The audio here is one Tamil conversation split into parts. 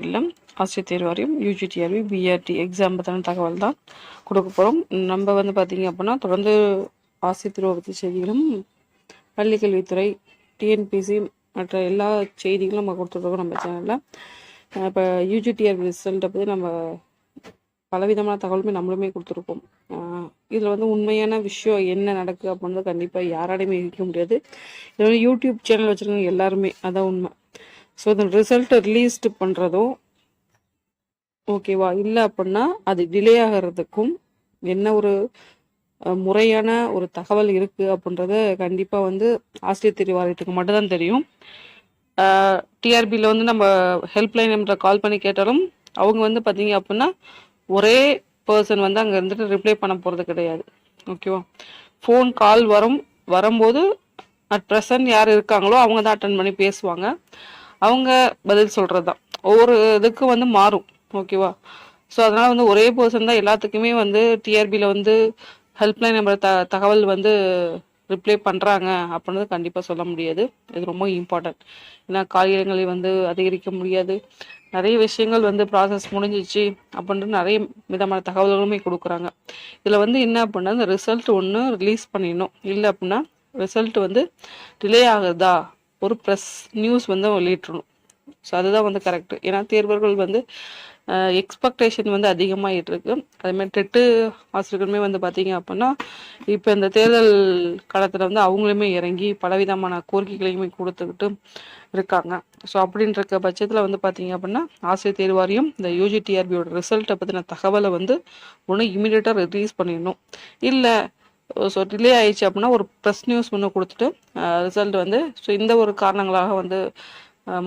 இல்லம் ஆசிரியர் தேர்வு வாரியம் யூஜிடிஆர்பி பிஆர்டி எக்ஸாம் பற்றின தகவல் தான் கொடுக்க போகிறோம் நம்ம வந்து பார்த்தீங்க அப்படின்னா தொடர்ந்து ஆசிரியர் தேர்வு பற்றி செய்திகளும் பள்ளிக்கல்வித்துறை டிஎன்பிசி மற்ற எல்லா செய்திகளும் நம்ம கொடுத்துட்ருக்கோம் நம்ம சேனலில் இப்போ யூஜிடிஆர்பி ரிசல்ட்டை பற்றி நம்ம பலவிதமான தகவலுமே நம்மளுமே கொடுத்துருக்கோம் இதில் வந்து உண்மையான விஷயம் என்ன நடக்குது அப்படின்றது கண்டிப்பாக யாராலையுமே இருக்க முடியாது. இதில் வந்து யூடியூப் சேனல் வச்சுருக்கவங்க எல்லாருமே அதான் உண்மை. ஸோ இந்த ரிசல்ட்டை ரிலீஸ்டு பண்ணுறதும் ஓகேவா? இல்லை அப்படின்னா அது டிலே ஆகிறதுக்கும் என்ன ஒரு முறையான ஒரு தகவல் இருக்குது அப்படின்றத கண்டிப்பாக வந்து ஆசிரியர் தேர்வு வாரியத்துக்கு மட்டும்தான் தெரியும். டிஆர்பியில் வந்து நம்ம ஹெல்ப்லைன் நம்பரை கால் பண்ணி கேட்டாலும் அவங்க வந்து பார்த்தீங்க அப்படின்னா ஒரே பர்சன் வந்து அங்கே இருந்துட்டு ரிப்ளை பண்ண போகிறது கிடையாது. ஓகேவா? ஃபோன் கால் வரும் வரும்போது அட் ப்ரெசன்ட் யார் இருக்காங்களோ அவங்க தான் அட்டன் பண்ணி பேசுவாங்க. அவங்க பதில் சொல்கிறது தான் ஒவ்வொரு இதுக்கும் வந்து மாறும். ஓகேவா ஸோ அதனால் வந்து ஒரே பர்சன் தான் எல்லாத்துக்குமே வந்து டிஆர்பியில் வந்து ஹெல்ப்லைன் நம்பர் த தகவல் வந்து ரிப்ளை பண்ணுறாங்க அப்படின்றது கண்டிப்பாக சொல்ல முடியாது. இது ரொம்ப இம்பார்ட்டன்ட் ஏன்னா காய்கறிகளை வந்து அதிகரிக்க முடியாது. நிறைய விஷயங்கள் வந்து ப்ராசஸ் முடிஞ்சிச்சு அப்படின்ட்டு நிறைய விதமான தகவல்களுமே கொடுக்குறாங்க. இதில் வந்து என்ன அப்படின்னா இந்த ரிசல்ட் ஒன்று ரிலீஸ் பண்ணிடணும். இல்லை அப்படின்னா ரிசல்ட் வந்து டிலே ஆகுதா? ஒரு ப்ரெஸ் நியூஸ் வந்து வெளியிட்டணும் ஸோ அதுதான் வந்து கரெக்டு ஏன்னா தேர்வர்கள் வந்து எக்ஸ்பெக்டேஷன் வந்து அதிகமாகிட்டு இருக்கு. அதேமாதிரி டெட்டு ஆசிரியர்களுமே வந்து பார்த்தீங்க அப்படின்னா இப்போ இந்த தேர்தல் காலத்தில் வந்து அவங்களுமே இறங்கி பலவிதமான கோரிக்கைகளையுமே கொடுத்துக்கிட்டு இருக்காங்க. ஸோ அப்படின்ற பட்சத்தில் வந்து பார்த்தீங்க அப்படின்னா ஆசிரியர் தேர்வாரியம் இந்த யூஜிடிஆர்பியோட ரிசல்ட்டை பற்றின தகவலை வந்து ஒன்று இமீடியட்டாக ரிலீஸ் பண்ணிடணும். இல்லை ஸோ டிலே ஆயிடுச்சு அப்படின்னா ஒரு ப்ரெஸ் நியூஸ் ஒன்று கொடுத்துட்டு ரிசல்ட் வந்து ஸோ இந்த ஒரு காரணங்களாக வந்து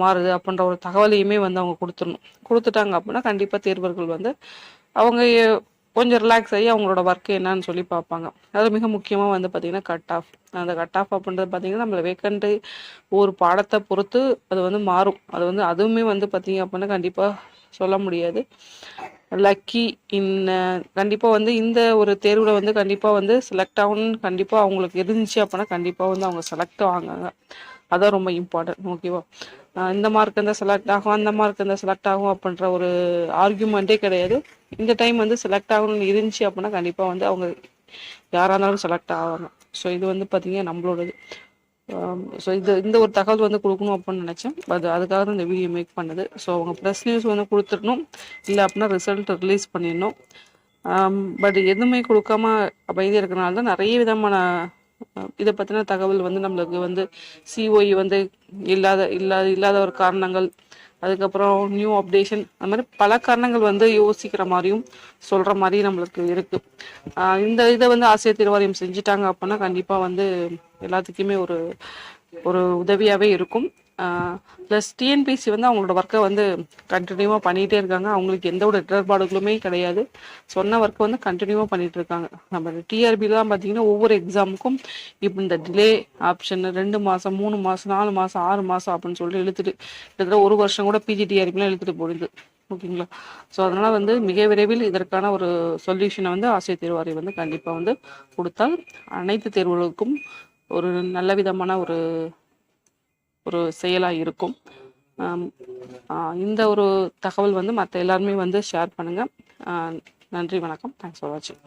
மாறுது அப்படின்ற ஒரு தகவலையுமே வந்து அவங்க கொடுத்துடணும். கொடுத்துட்டாங்க அப்படின்னா கண்டிப்பாக தேர்வர்கள் வந்து அவங்க கொஞ்சம் ரிலாக்ஸ் ஆகி அவங்களோட ஒர்க்கு என்னன்னு சொல்லி பார்ப்பாங்க. அது மிக முக்கியமாக வந்து பார்த்திங்கன்னா கட் ஆஃப் அந்த கட் ஆஃப் அப்படின்றது பார்த்திங்கன்னா நம்மளை வேக்கண்ட்டு ஒரு பாடத்தை பொறுத்து அது வந்து மாறும். அது வந்து அதுவுமே வந்து பார்த்திங்க அப்படின்னா கண்டிப்பாக சொல்ல முடியாது. லக்கி இன் கண்டிப்பாக வந்து இந்த ஒரு தேர்வில் வந்து கண்டிப்பாக வந்து செலக்ட் ஆகணும்னு கண்டிப்பாக அவங்களுக்கு இருந்துச்சு அப்படின்னா கண்டிப்பாக வந்து அவங்க செலக்ட் ஆகாங்க அதான் ரொம்ப இம்பார்ட்டன்ட் ஓகேவா இந்த மார்க் இருந்தால் செலக்ட் ஆகும் அந்த மார்க் இருந்தால் செலக்ட் ஆகும் அப்படின்ற ஒரு ஆர்கியூமெண்ட்டே கிடையாது. இந்த டைம் வந்து செலக்ட் ஆகணும்னு இருந்துச்சு அப்படின்னா கண்டிப்பாக வந்து அவங்க யாராக இருந்தாலும் செலக்ட் ஆவாங்க. ஸோ இது வந்து பார்த்தீங்கன்னா நம்மளோடது. ஸோ இது இந்த ஒரு தகவல் வந்து கொடுக்கணும் அப்படின்னு நினச்சேன். அது அதுக்காக தான் இந்த வீடியோ மேக் பண்ணுது. ஸோ அவங்க ப்ரெஸ் நியூஸ் வந்து கொடுத்துடணும். இல்லை அப்படின்னா ரிசல்ட் ரிலீஸ் பண்ணிடணும். பட் எதுவுமே கொடுக்காம அமைதியாக இருக்கிறனால தான் நிறைய விதமான இதை பற்றின தகவல் வந்து நம்மளுக்கு வந்து சிஓஇ வந்து இல்லாத இல்லாத இல்லாத ஒரு காரணங்கள் அதுக்கப்புறம் நியூ அப்டேஷன் அந்த மாதிரி பல காரணங்கள் வந்து யோசிக்கிற மாதிரியும் சொல்கிற மாதிரி நம்மளுக்கு இருக்குது இந்த இதை வந்து ஆசிரியர் திருவாரியம் செஞ்சுட்டாங்க அப்படின்னா கண்டிப்பாக வந்து எல்லாத்துக்குமே ஒரு ஒரு உதவியாகவே இருக்கும். ப்ளஸ் டிஎன்பிசி வந்து அவங்களோட ஒர்க்கை வந்து கண்டினியூவாக பண்ணிகிட்டே இருக்காங்க. அவங்களுக்கு எந்த ஒரு இடர்பாடுகளுமே கிடையாது. சொன்ன ஒர்க்கை வந்து கண்டினியூவாக பண்ணிகிட்டு இருக்காங்க. நம்ம டிஆர்பிலாம் பார்த்தீங்கன்னா ஒவ்வொரு எக்ஸாமுக்கும் இப்போ இந்த டிலே ஆப்ஷன் ரெண்டு மாதம் மூணு மாதம் நாலு மாதம் ஆறு மாதம் அப்படின்னு சொல்லிட்டு இழுத்துட்டு கிட்டத்தட்ட ஒரு வருஷம் கூட பிஜிடிஆர்பிலாம் இழுத்துட்டு போயிடுது. ஓகேங்களா? ஸோ அதனால் வந்து மிக விரைவில் இதற்கான ஒரு சொல்யூஷனை வந்து ஆசிரியர் தேர்வாரி வந்து கண்டிப்பாக வந்து கொடுத்தால் அனைத்து தேர்வுகளுக்கும் ஒரு நல்ல விதமான ஒரு ஒரு செயலாக இருக்கும். இந்த ஒரு தகவல் வந்து மற்ற எல்லாருமே வந்து ஷேர் பண்ணுங்கள் நன்றி வணக்கம். தேங்க்ஸ் ஃபார் வாட்சிங்